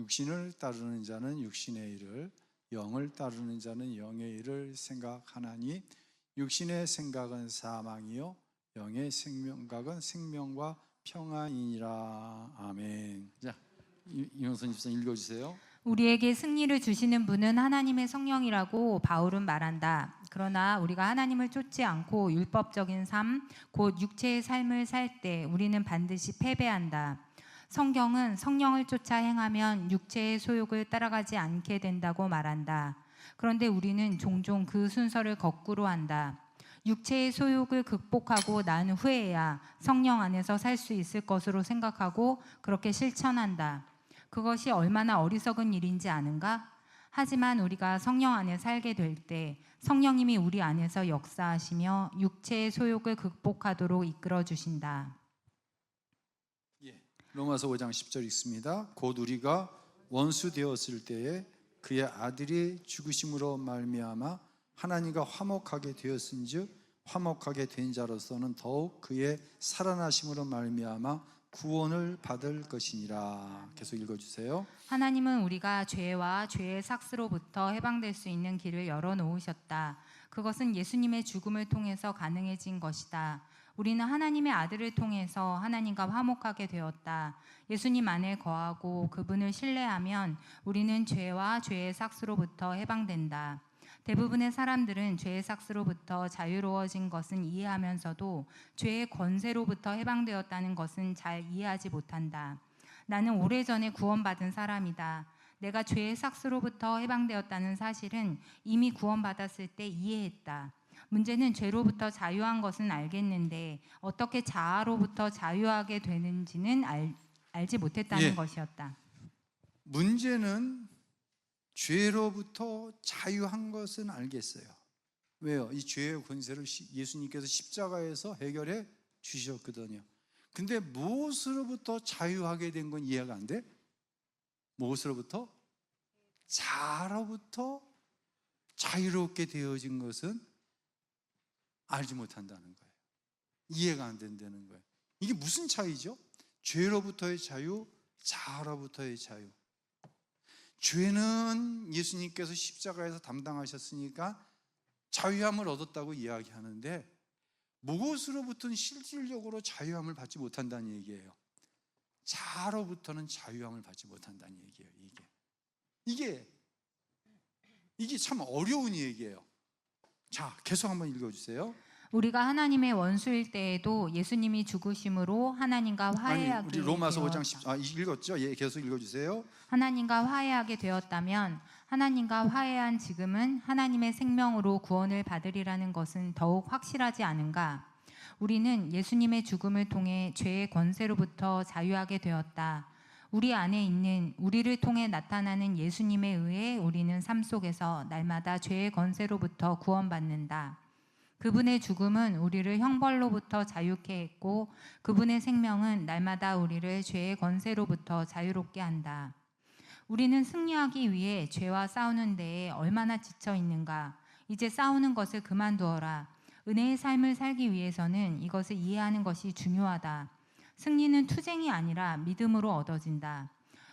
육신을 따르는 자는 육신의 일을 영을 따르는 자는 영의 일을 생각하나니 육신의 생각은 사망이요 영의 생명각은 생명과 평안이니라 아멘. 자 이- 이영선 집사 읽어 주세요. 우리에게 승리를 주시는 분은 하나님의 성령이라고 바울은 말한다. 그러나 우리가 하나님을 쫓지 않고 율법적인 삶, 곧 육체의 삶을 살 때 우리는 반드시 패배한다. 성경은 성령을 쫓아 행하면 육체의 소욕을 따라가지 않게 된다고 말한다. 그런데 우리는 종종 그 순서를 거꾸로 한다. 육체의 소욕을 극복하고 난 후에야 성령 안에서 살 수 있을 것으로 생각하고 그렇게 실천한다. 그것이 얼마나 어리석은 일인지 아는가? 하지만 우리가 성령 안에 살게 될 때 성령님이 우리 안에서 역사하시며 육체의 소욕을 극복하도록 이끌어 주신다. 예. 로마서 5장 10절 읽습니다. 곧 우리가 원수 되었을 때에 그의 아들이 죽으심으로 말미암아 하나님과 화목하게 되었은즉 화목하게 된 자로서는 더욱 그의 살아나심으로 말미암아 구원을 받을 것이니라. 계속 읽어 주세요. 하나님은 우리가 죄와 죄의 삭스로부터 해방될 수 있는 길을 열어 놓으셨다. 그것은 예수님의 죽음을 통해서 가능해진 것이다. 우리는 하나님의 아들을 통해서 하나님과 화목하게 되었다. 예수님 안에 거하고 그분을 신뢰하면 우리는 죄와 죄의 삭스로부터 해방된다. 대부분의 사람들은 죄의 삭스로부터 자유로워진 것은 이해하면서도 죄의 권세로부터 해방되었다는 것은 잘 이해하지 못한다. 나는 오래전에 구원받은 사람이다. 내가 죄의 삭스로부터 해방되었다는 사실은 이미 구원받았을 때 이해했다. 문제는 죄로부터 자유한 것은 알겠는데 어떻게 자아로부터 자유하게 되는지는 알, 알지 못했다는 예. 것이었다. 문제는 죄로부터 자유한 것은 알겠어요. 왜요? 이 죄의 권세를 시- 예수님께서 십자가에서 해결해 주셨거든요. 근데 무엇으로부터 자유하게 된 건 이해가 안 돼? 무엇으로부터? 자로부터 자유롭게 되어진 것은 알지 못한다는 거예요. 이해가 안 된다는 거예요. 이게 무슨 차이죠? 죄로부터의 자유, 자로부터의 자유. 죄는 예수님께서 십자가에서 담당하셨으니까 자유함을 얻었다고 이야기하는데 무엇으로부터는 실질적으로 자유함을 받지 못한다는 얘기예요. 자로부터는 자유함을 받지 못한다는 얘기예요. 이게 이게 이게 참 어려운 얘기예요. 자, 계속 한번 읽어주세요. 우리가 하나님의 원수일 때에도 예수님이 죽으심으로 하나님과 화해하게 우리 로마서 5장 되었다. 10, 아, 읽었죠? 예, 계속 읽어주세요. 하나님과 화해하게 되었다면 하나님과 화해한 지금은 하나님의 생명으로 구원을 받으리라는 것은 더욱 확실하지 않은가? 우리는 예수님의 죽음을 통해 죄의 권세로부터 자유하게 되었다. 우리 안에 있는 우리를 통해 나타나는 예수님에 의해 우리는 삶 속에서 날마다 죄의 권세로부터 구원받는다. 그분의 죽음은 우리를 형벌로부터 자유케 했고 그분의 생명은 날마다 우리를 죄의 권세로부터 자유롭게 한다. 우리는 승리하기 위해 죄와 싸우는 데에 얼마나 지쳐 있는가. 이제 싸우는 것을 그만두어라. 은혜의 삶을 살기 위해서는 이것을 이해하는 것이 중요하다. 승리는 투쟁이 아니라 믿음으로 얻어진다.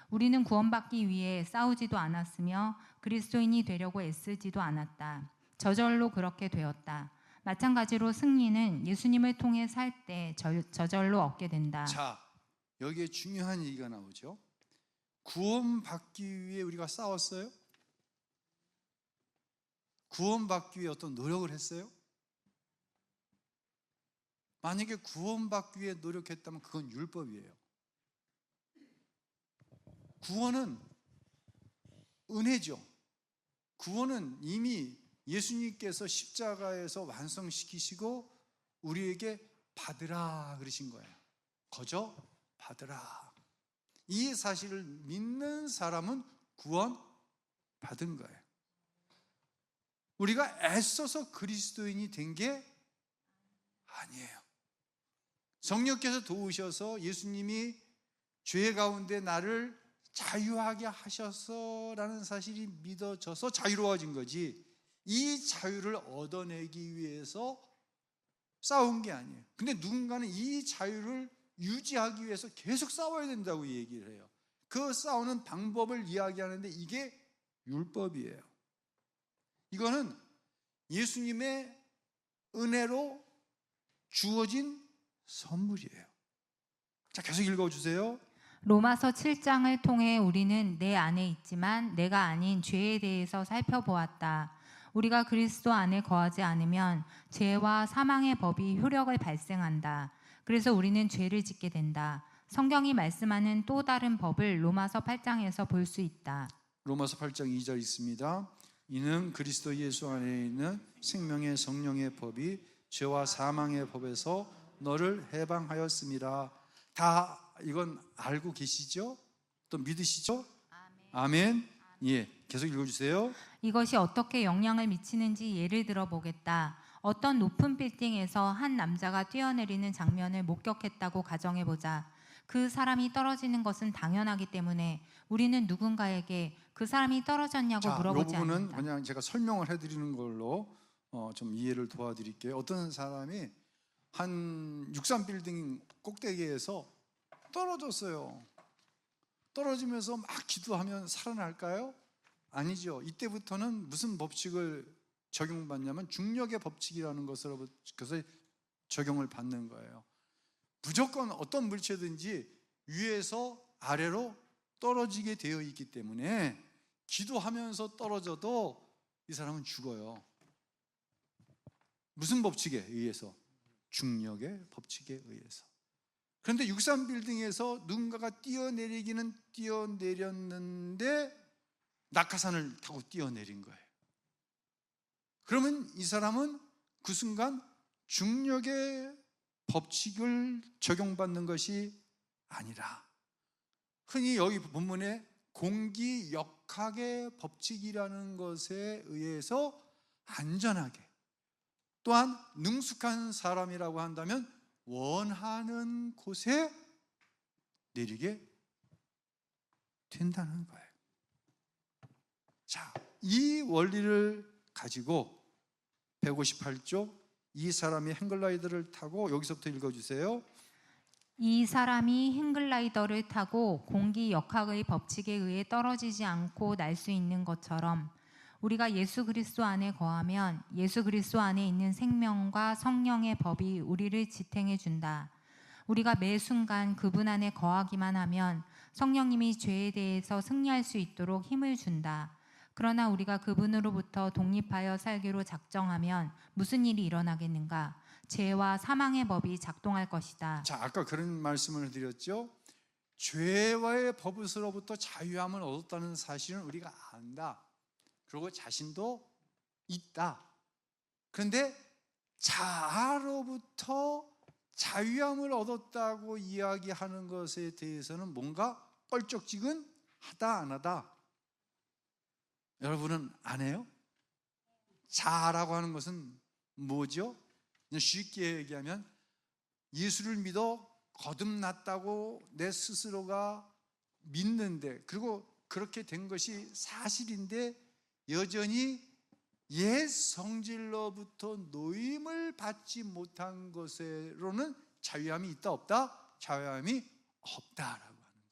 우리는 구원받기 위해 싸우지도 않았으며 그리스도인이 되려고 애쓰지도 않았다. 저절로 그렇게 되었다. 마찬가지로 승리는 예수님을 통해 살 때 저절로 얻게 된다. 자, 여기에 중요한 얘기가 나오죠. 구원받기 위해 우리가 싸웠어요? 구원받기 위해 어떤 노력을 했어요? 만약에 구원받기 위해 노력했다면 그건 율법이에요. 구원은 은혜죠. 구원은 이미 예수님께서 십자가에서 완성시키시고 우리에게 받으라 그러신 거예요. 거저 받으라. 이 사실을 믿는 사람은 구원 받은 거예요. 우리가 애써서 그리스도인이 된 게 아니에요. 성령께서 도우셔서 예수님이 죄 가운데 나를 자유하게 하셔서라는 사실이 믿어져서 자유로워진 거지. 이 자유를 얻어내기 위해서 싸운 게 아니에요. 근데 누군가는 이 자유를 유지하기 위해서 계속 싸워야 된다고 얘기를 해요. 그 싸우는 방법을 이야기하는데 이게 율법이에요. 이거는 예수님의 은혜로 주어진 선물이에요. 자, 계속 읽어 주세요. 로마서 7장을 통해 우리는 내 안에 있지만 내가 아닌 죄에 대해서 살펴보았다. 우리가 그리스도 안에 거하지 않으면 죄와 사망의 법이 효력을 발생한다. 그래서 우리는 죄를 짓게 된다. 성경이 말씀하는 또 다른 법을 로마서 8장에서 볼 수 있다. 로마서 8장 2절 있습니다. 이는 그리스도 예수 안에 있는 생명의 성령의 법이 죄와 사망의 법에서 너를 해방하였습니다. 다 이건 알고 계시죠? 또 믿으시죠? 아멘. 예, 계속 읽어주세요. 이것이 어떻게 영향을 미치는지 예를 들어 보겠다. 어떤 높은 빌딩에서 한 남자가 뛰어내리는 장면을 목격했다고 가정해 보자. 그 사람이 떨어지는 것은 당연하기 때문에 우리는 누군가에게 그 사람이 떨어졌냐고 자, 이 물어보지 부분은 않는다. 그냥 제가 설명을 해드리는 걸로 어, 좀 이해를 도와드릴게요. 어떤 사람이 한 63 빌딩 꼭대기에서 떨어졌어요. 떨어지면서 막 기도하면 살아날까요? 아니죠. 이때부터는 무슨 법칙을 적용받냐면 중력의 법칙이라는 것으로 적용을 받는 거예요. 무조건 어떤 물체든지 위에서 아래로 떨어지게 되어 있기 때문에 기도하면서 떨어져도 이 사람은 죽어요. 무슨 법칙에 의해서? 중력의 법칙에 의해서. 그런데 63 빌딩에서 누군가가 뛰어내리기는 뛰어내렸는데 낙하산을 타고 뛰어내린 거예요. 그러면 이 사람은 그 순간 중력의 법칙을 적용받는 것이 아니라 흔히 여기 본문에 공기 역학의 법칙이라는 것에 의해서 안전하게 또한 능숙한 사람이라고 한다면 원하는 곳에 내리게 된다는 거예요. 자, 이 원리를 가지고 158쪽 이 사람이 행글라이더를 타고 여기서부터 읽어 주세요. 이 사람이 행글라이더를 타고 공기 역학의 법칙에 의해 떨어지지 않고 날 수 있는 것처럼 우리가 예수 그리스도 안에 거하면 예수 그리스도 안에 있는 생명과 성령의 법이 우리를 지탱해 준다. 우리가 매 순간 그분 안에 거하기만 하면 성령님이 죄에 대해서 승리할 수 있도록 힘을 준다. 그러나 우리가 그분으로부터 독립하여 살기로 작정하면 무슨 일이 일어나겠는가? 죄와 사망의 법이 작동할 것이다. 자, 아까 그런 말씀을 드렸죠. 죄와의 법으로부터 자유함을 얻었다는 사실은 우리가 안다. 그리고 자신도 있다. 그런데 자아로부터 자유함을 얻었다고 이야기하는 것에 대해서는 뭔가 뻘쩍지근 하다 안 하다. 여러분은 안 해요? 자아라고 하는 것은 뭐죠? 쉽게 얘기하면 예수를 믿어 거듭났다고 내 스스로가 믿는데 그리고 그렇게 된 것이 사실인데 여전히 옛 성질로부터 노임을 받지 못한 것으로는 자유함이 있다 없다? 자유함이 없다라고 하는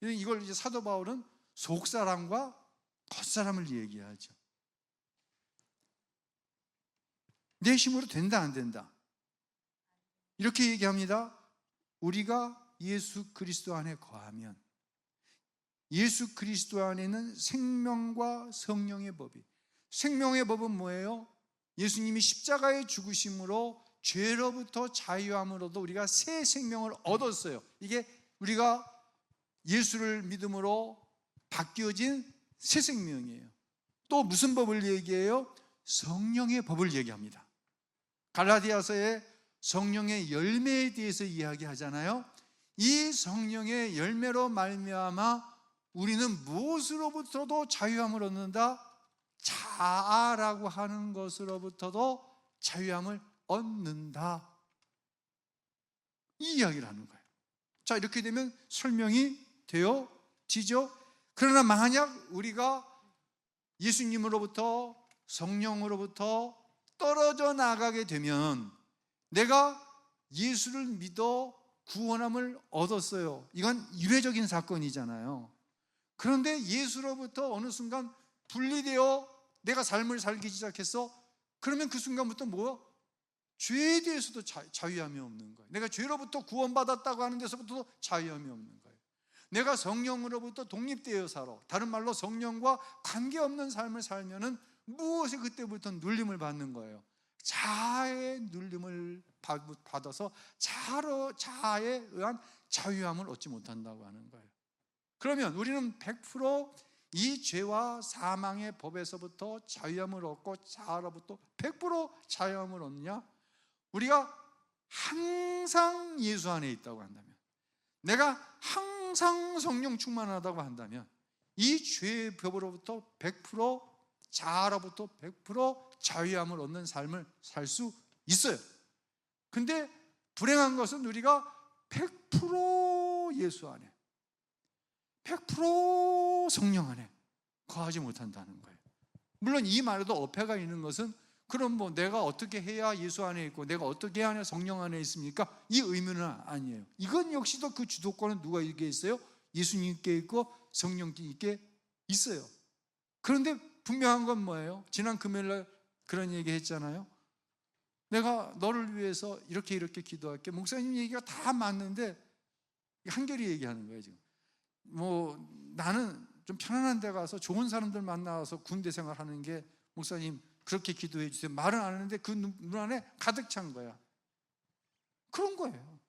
거예요. 이걸 이제 사도 바울은 속사람과 겉사람을 얘기하죠. 내 힘으로 된다 안 된다. 이렇게 얘기합니다. 우리가 예수 그리스도 안에 거하면 예수 그리스도 안에는 생명과 성령의 법이 생명의 법은 뭐예요? 예수님이 십자가의 죽으심으로 죄로부터 자유함으로도 우리가 새 생명을 얻었어요. 이게 우리가 예수를 믿음으로 바뀌어진 새 생명이에요. 또 무슨 법을 얘기해요? 성령의 법을 얘기합니다. 갈라디아서에 성령의 열매에 대해서 이야기하잖아요. 이 성령의 열매로 말미암아 우리는 무엇으로부터도 자유함을 얻는다. 자아라고 하는 것으로부터도 자유함을 얻는다. 이 이야기를 하는 거예요. 자, 이렇게 되면 설명이 되어지죠. 그러나 만약 우리가 예수님으로부터 성령으로부터 떨어져 나가게 되면 내가 예수를 믿어 구원함을 얻었어요. 이건 이례적인 사건이잖아요. 그런데 예수로부터 어느 순간 분리되어 내가 삶을 살기 시작했어. 그러면 그 순간부터 뭐? 죄에 대해서도 자, 자유함이 없는 거예요. 내가 죄로부터 구원받았다고 하는 데서부터 자유함이 없는 거예요. 내가 성령으로부터 독립되어 살아. 다른 말로 성령과 관계없는 삶을 살면은 무엇에 그때부터 눌림을 받는 거예요. 자아의 눌림을 받- 받아서 자로 자아에 의한 자유함을 얻지 못한다고 하는 거예요. 그러면 우리는 100%이 죄와 사망의 법에서부터 자유함을 얻고 자아로부터 100% 자유함을 얻느냐? 우리가 항상 예수 안에 있다고 한다면, 내가 항상 성령 충만하다고 한다면, 이 죄의 법으로부터 100% 자아로부터 100% 자유함을 얻는 삶을 살 수 있어요. 근데 불행한 것은 우리가 100% 예수 안에, 100% 성령 안에 거하지 못한다는 거예요. 물론 이 말에도 어폐가 있는 것은 그럼 뭐 내가 어떻게 해야 예수 안에 있고 내가 어떻게 해야 성령 안에 있습니까? 이 의미는 아니에요. 이건 역시도 그 주도권은 누가 이게 있어요? 예수님께 있고 성령께 있어요. 그런데 분명한 건 뭐예요? 지난 금요일 날 그런 얘기 했잖아요. 내가 너를 위해서 이렇게 이렇게 기도할게. 목사님 얘기가 다 맞는데 한결이 얘기하는 거예요, 지금. 뭐 나는 좀 편안한 데 가서 좋은 사람들 만나서 군대 생활하는 게 목사님 그렇게 기도해 주세요. 말은 안 하는데 그 눈 안에 가득 찬 거야. 그런 거예요.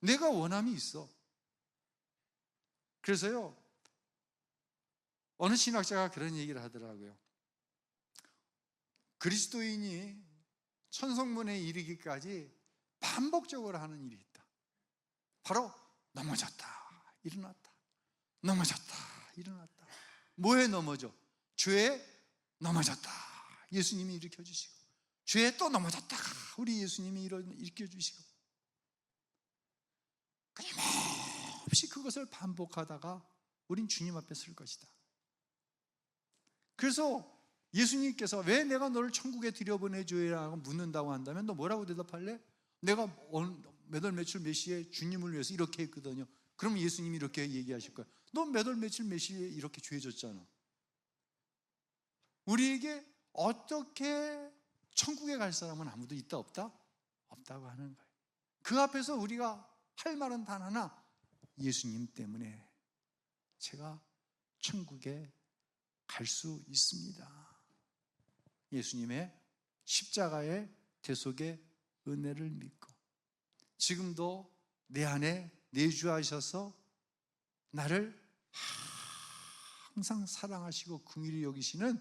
내가 원함이 있어. 그래서요, 어느 신학자가 그런 얘기를 하더라고요. 그리스도인이 천성문에 이르기까지 반복적으로 하는 일이 있다. 바로 넘어졌다, 일어났다, 넘어졌다, 일어났다. 뭐에 넘어져? 죄에 넘어졌다. 예수님이 일으켜 주시고, 죄에 또 넘어졌다가 우리 예수님이 일으켜 주시고, 끊임없이 그것을 반복하다가 우린 주님 앞에 설 것이다. 그래서 예수님께서 왜 내가 너를 천국에 들여보내줘야라고 묻는다고 한다면 너 뭐라고 대답할래? 내가 몇월 며칠 몇 시에 주님을 위해서 이렇게 했거든요. 그럼 예수님이 이렇게 얘기하실 거야. 너 몇월 며칠 몇 시에 이렇게 죄졌잖아. 우리에게 어떻게 천국에 갈 사람은 아무도 있다 없다? 없다고 하는 거예요. 그 앞에서 우리가 할 말은 단 하나. 예수님 때문에 제가 천국에 갈 수 있습니다. 예수님의 십자가의 대속의 은혜를 믿고 지금도 내 안에 내주하셔서 나를 항상 사랑하시고 긍휼히 여기시는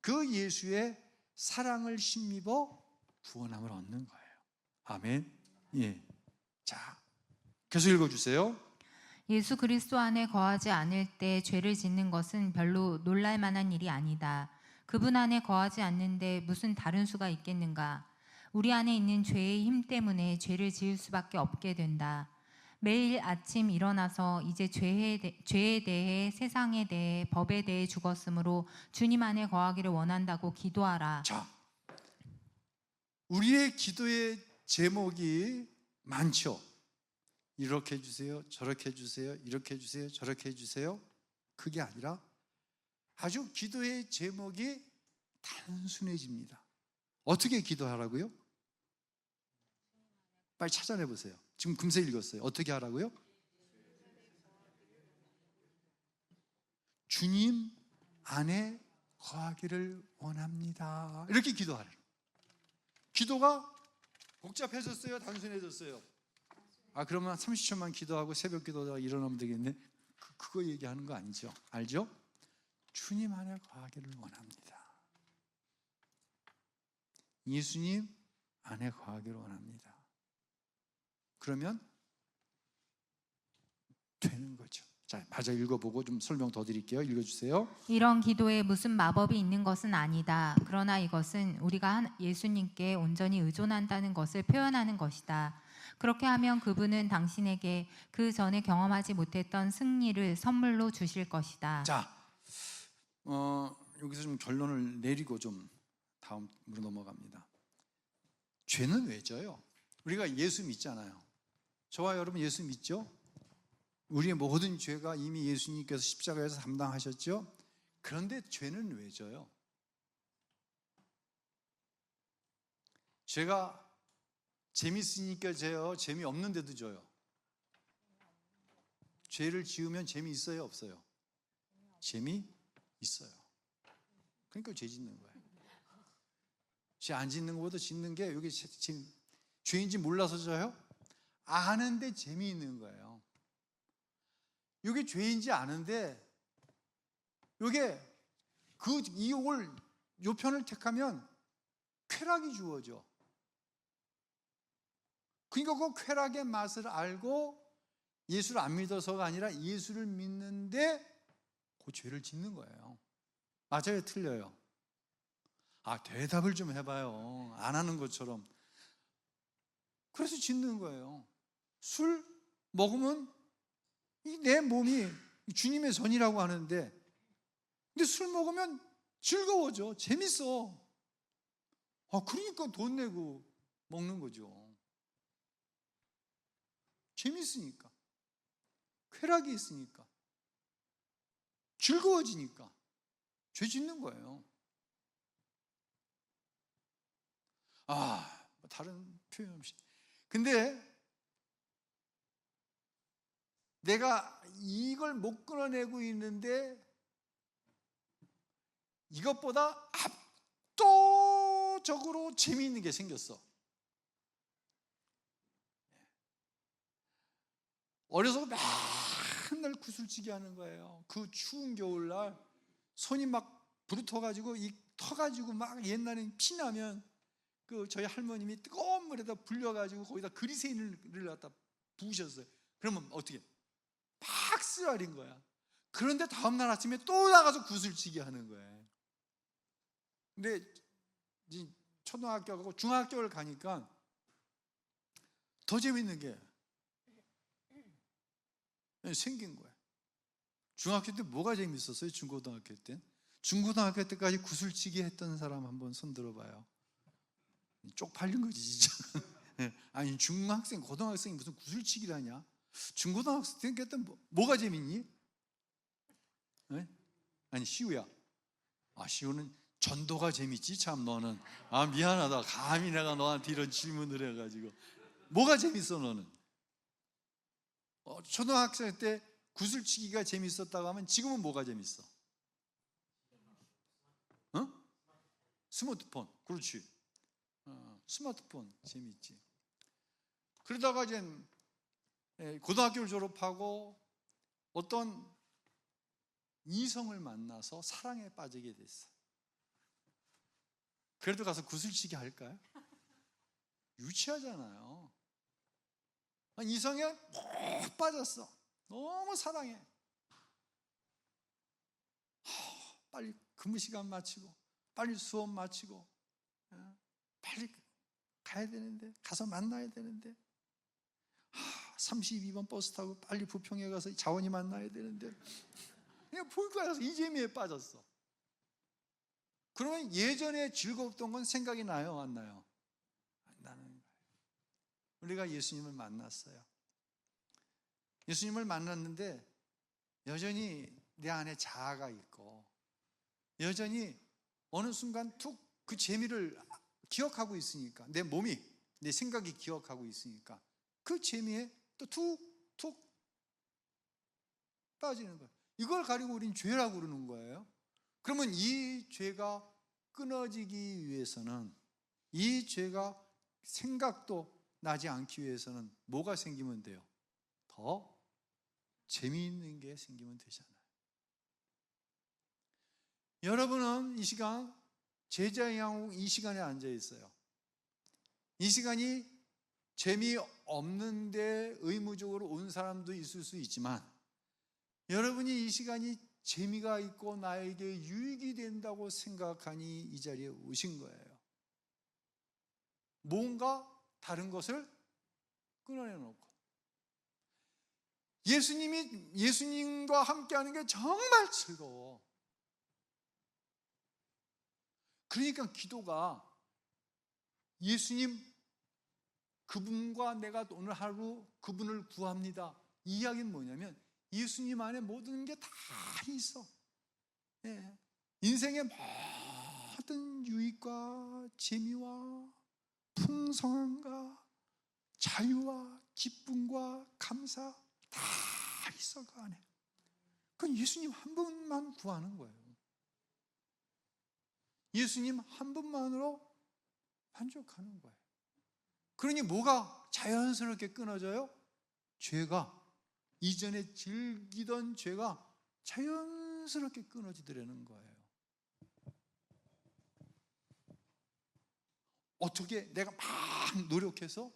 그 예수의 사랑을 힘입어 구원함을 얻는 거예요. 아멘. 예. 자, 계속 읽어 주세요. 예수 그리스도 안에 거하지 않을 때 죄를 짓는 것은 별로 놀랄 만한 일이 아니다. 그분 안에 거하지 않는데 무슨 다른 수가 있겠는가? 우리 안에 있는 죄의 힘 때문에 죄를 지을 수밖에 없게 된다. 매일 아침 일어나서 이제 죄에, 대, 죄에 대해 세상에 대해 법에 대해 죽었으므로 주님 안에 거하기를 원한다고 기도하라. 자, 우리의 기도의 제목이 많죠. 이렇게 해주세요, 저렇게 해주세요, 이렇게 해주세요, 저렇게 해주세요. 그게 아니라 아주 기도의 제목이 단순해집니다. 어떻게 기도하라고요? 빨리 찾아내 보세요. 지금 금세 읽었어요. 어떻게 하라고요? 주님 안에 거하기를 원합니다. 이렇게 기도하래. 기도가 복잡해졌어요? 단순해졌어요? 아 그러면 30초만 기도하고 새벽 기도하다 일어나면 되겠네. 그, 그거 얘기하는 거 아니죠? 알죠? 주님 안에 거하기를 원합니다. 예수님 안에 거하기를 원합니다. 그러면 되는 거죠. 자, 마저 읽어보고 좀 설명 더 드릴게요. 읽어주세요. 이런 기도에 무슨 마법이 있는 것은 아니다. 그러나 이것은 우리가 한- 예수님께 온전히 의존한다는 것을 표현하는 것이다. 그렇게 하면 그분은 당신에게 그 전에 경험하지 못했던 승리를 선물로 주실 것이다. 자, 어, 여기서 좀 결론을 내리고 좀 다음으로 넘어갑니다. 죄는 왜 져요? 우리가 예수 믿잖아요. 저와 여러분 예수 믿죠? 우리의 모든 죄가 이미 예수님께서 십자가에서 담당하셨죠? 그런데 죄는 왜 져요? 죄가 재밌으니까 져요? 재미없는데도 져요? 죄를 지으면 재미있어요? 없어요? 재미있어요. 그러니까 죄 짓는 거예요. 죄 안 짓는 것보다 짓는 게 여기 지금 죄인지 몰라서 져요? 아는데 재미있는 거예요. 이게 죄인지 아는데 이게 그 이욕을 요 편을 택하면 쾌락이 주어져. 그러니까 그 쾌락의 맛을 알고 예수를 안 믿어서가 아니라 예수를 믿는데 그 죄를 짓는 거예요. 맞아요, 틀려요. 아, 대답을 좀 해봐요. 안 하는 것처럼. 그래서 짓는 거예요. 술 먹으면 이내 몸이 주님의 전이라고 하는데, 근데 술 먹으면 즐거워져. 재밌어. 아, 그러니까 돈 내고 먹는 거죠. 재밌으니까. 쾌락이 있으니까. 즐거워지니까. 죄 짓는 거예요. 아, 뭐 다른 표현 없이. 근데 내가 이걸 못 끊어내고 있는데 이것보다 압도적으로 재미있는 게 생겼어. 어려서 맨날 구슬치기 하는 거예요. 그 추운 겨울날 손이 막 부르터가지고 이 터가지고 막 옛날엔 피나면 그 저희 할머님이 뜨거운 물에다 불려가지고 거기다 그리세인을 갖다 부으셨어요. 그러면 어떻게? 막 쓰라린 거야. 그런데 다음날 아침에 또 나가서 구슬치기 하는 거예요. 근데 초등학교 가고 중학교를 가니까 더 재밌는 게 생긴 거야. 중학교 때 뭐가 재밌었어요? 중고등학교 때? 중고등학교 때까지 구슬치기 했던 사람 한번 손 들어봐요. 쪽팔린 거지 진짜. 아니 중학생, 고등학생이 무슨 구슬치기를 하냐? 중고등학생 때 뭐, 뭐가 재밌니? 네? 아니 시우야. 아 시우는 전도가 재밌지 참 너는. 아 미안하다. 감히 내가 너한테 이런 질문을 해가지고 뭐가 재밌어 너는? 어, 초등학생 때 구슬치기가 재밌었다고 하면 지금은 뭐가 재밌어? 어? 스마트폰. 그렇지. 어, 스마트폰 재밌지. 그러다가 이제 예, 고등학교를 졸업하고 어떤 이성을 만나서 사랑에 빠지게 됐어. 그래도 가서 구슬치기 할까요? 유치하잖아요. 이성에 푹 빠졌어. 너무 사랑해. 하, 빨리 근무 시간 마치고, 빨리 수업 마치고, 어, 빨리 가야 되는데, 가서 만나야 되는데, 하, 32번 버스 타고 빨리 부평에 가서 자원이 만나야 되는데, 그냥 볼 거라서 이 재미에 빠졌어. 그러면 예전에 즐거웠던 건 생각이 나요, 안 나요? 안 나는 거예요. 우리가 예수님을 만났어요. 예수님을 만났는데 여전히 내 안에 자아가 있고 여전히 어느 순간 툭 그 재미를 기억하고 있으니까 내 몸이 내 생각이 기억하고 있으니까 그 재미에 또 툭 툭 빠지는 거예요. 이걸 가지고 우린 죄라고 그러는 거예요. 그러면 이 죄가 끊어지기 위해서는 이 죄가 생각도 나지 않기 위해서는 뭐가 생기면 돼요? 더 재미있는 게 생기면 되잖아요. 여러분은 이 시간 제자의 양국 이 시간에 앉아 있어요. 이 시간이 재미 없는데 의무적으로 온 사람도 있을 수 있지만 여러분이 이 시간이 재미가 있고 나에게 유익이 된다고 생각하니 이 자리에 오신 거예요. 뭔가 다른 것을 끊어내 놓고 예수님이 예수님과 함께하는 게 정말 즐거워. 그러니까 기도가 예수님 그분과 내가 오늘 하루 그분을 구합니다. 이 이야기는 뭐냐면 예수님 안에 모든 게 다 있어. 예. 인생의 모든 유익과 재미와 풍성함과 자유와 기쁨과 감사 다 있어 그 안에. 그건 예수님 한 분만 구하는 거예요. 예수님 한 분만으로 만족하는 거예요. 그러니 뭐가 자연스럽게 끊어져요? 죄가 이전에 즐기던 죄가 자연스럽게 끊어지더라는 거예요. 어떻게 내가 막 노력해서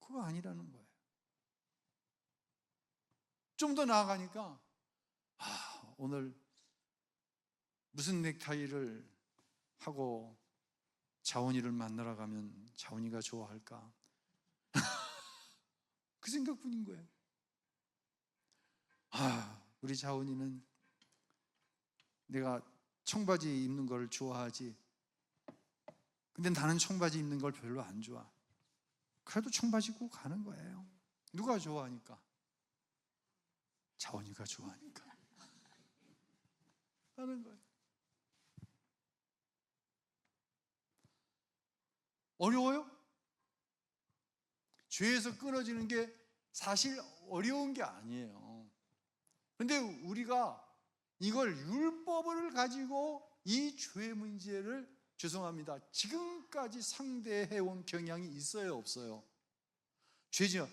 그거 아니라는 거예요. 좀 더 나아가니까 아, 오늘 무슨 넥타이를 하고 자원이를 만나러 가면 자원이가 좋아할까? 그 생각뿐인 거예요. 아, 우리 자원이는 내가 청바지 입는 걸 좋아하지. 근데 나는 청바지 입는 걸 별로 안 좋아. 그래도 청바지 입고 가는 거예요. 누가 좋아하니까? 자원이가 좋아하니까. 하는 거예요. 어려워요? 죄에서 끊어지는 게 사실 어려운 게 아니에요. 근데 우리가 이걸 율법을 가지고 이 죄 문제를 죄송합니다. 지금까지 상대해온 경향이 있어요, 없어요? 죄죠.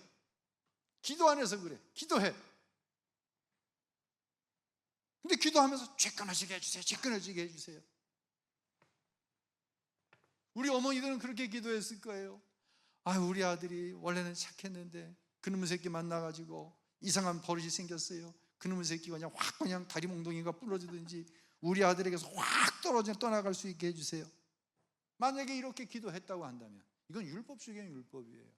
기도 안 해서 그래. 기도해. 근데 기도하면서 죄 끊어지게 해주세요. 죄 끊어지게 해주세요. 우리 어머니들은 그렇게 기도했을 거예요. 아, 우리 아들이 원래는 착했는데 그놈의 새끼 만나가지고 이상한 버릇이 생겼어요. 그놈의 새끼가 그냥 확 그냥 다리 몽둥이가 부러지든지 우리 아들에게서 확 떨어져 떠나갈 수 있게 해주세요. 만약에 이렇게 기도했다고 한다면 이건 율법 중에 율법이에요.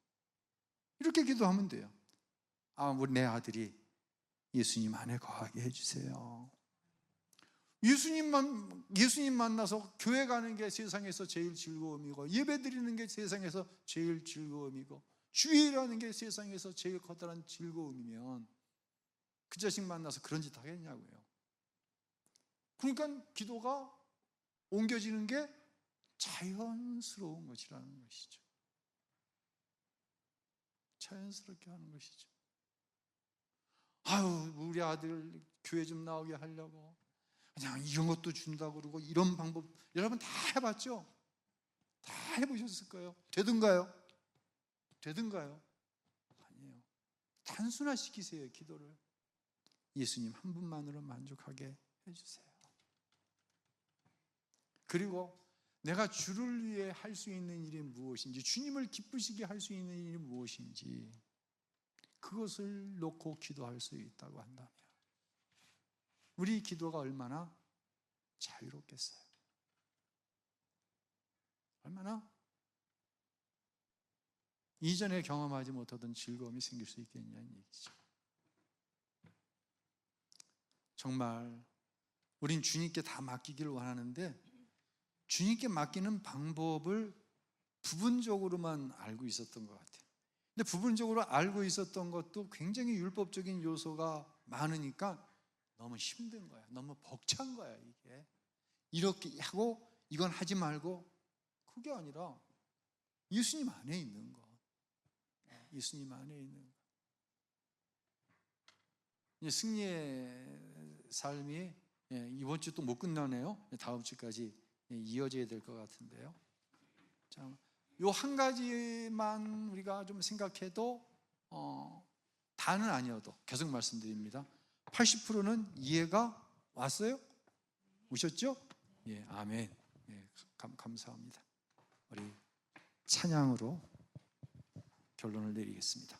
이렇게 기도하면 돼요. 아, 우리 내 아들이 예수님 안에 거하게 해주세요. 예수님만 예수님 만나서 교회 가는 게 세상에서 제일 즐거움이고 예배 드리는 게 세상에서 제일 즐거움이고 주일하는 게 세상에서 제일 커다란 즐거움이면 그 자식 만나서 그런 짓 하겠냐고요. 그러니까 기도가 옮겨지는 게 자연스러운 것이라는 것이죠. 자연스럽게 하는 것이죠. 아유, 우리 아들 교회 좀 나오게 하려고 그냥 이런 것도 준다고 그러고 이런 방법 여러분 다 해봤죠? 다 해보셨을 거예요. 되든가요? 되든가요? 아니에요. 단순화시키세요 기도를. 예수님 한 분만으로 만족하게 해주세요. 그리고 내가 주를 위해 할 수 있는 일이 무엇인지, 주님을 기쁘시게 할 수 있는 일이 무엇인지, 그것을 놓고 기도할 수 있다고 한다면, 우리 기도가 얼마나 자유롭겠어요. 얼마나 이전에 경험하지 못하던 즐거움이 생길 수 있겠냐는 얘기죠. 정말 우린 주님께 다 맡기기를 원하는데 주님께 맡기는 방법을 부분적으로만 알고 있었던 것 같아요. 근데 부분적으로 알고 있었던 것도 굉장히 율법적인 요소가 많으니까 너무 힘든 거야. 너무 벅찬 거야, 이게. 이렇게 하고 이건 하지 말고 그게 아니라 예수님 안에 있는 거. 예수님 안에 있는 거. 이제 승리의 삶이 예, 이번 주 또 못 끝나네요. 다음 주까지 예, 이어져야 될 것 같은데요. 자, 요한 가지만 우리가 좀 생각해도 어, 다는 아니어도 계속 말씀드립니다. 80%는 이해가 왔어요? 오셨죠? 예, 아멘. 예, 감, 감사합니다. 우리 찬양으로 결론을 내리겠습니다.